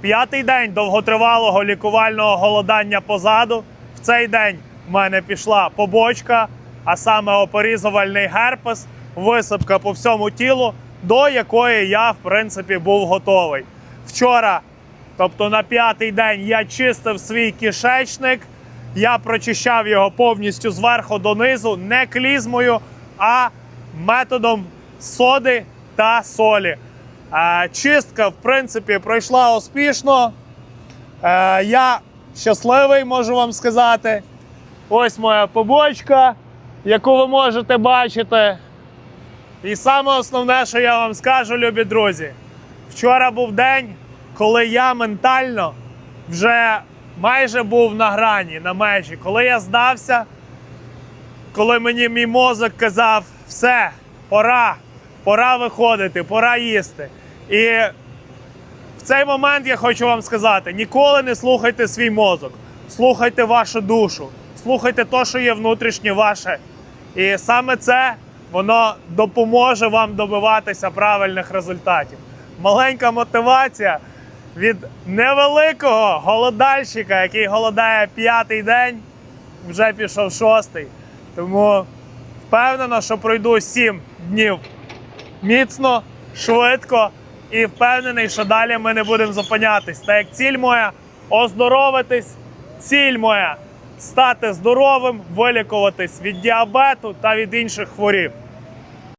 П'ятий день довготривалого лікувального голодання позаду. В цей день в мене пішла побочка, а саме опорізувальний герпес, висипка по всьому тілу, до якої я, в принципі, був готовий. Вчора, тобто на п'ятий день, я чистив свій кишечник, я прочищав його повністю зверху донизу, не клізмою, а методом соди та солі. Чистка, в принципі, пройшла успішно. Е, Я щасливий, можу вам сказати. Ось моя побочка, яку ви можете бачити. І саме основне, що я вам скажу, любі друзі, вчора був день, коли я ментально вже майже був на грані, на межі, коли я здався, коли мені мій мозок казав, все, пора, пора виходити, пора їсти. І в цей момент я хочу вам сказати: ніколи не слухайте свій мозок, слухайте вашу душу, слухайте те, що є внутрішнє ваше. І саме це воно допоможе вам добиватися правильних результатів. Маленька мотивація від невеликого голодальщика, який голодає п'ятий день, вже пішов шостий. Тому впевнено, що пройду сім днів міцно, швидко і впевнений, що далі ми не будемо зупинятись. Так як ціль моя оздоровитись, ціль моя стати здоровим, вилікуватись від діабету та від інших хворіб.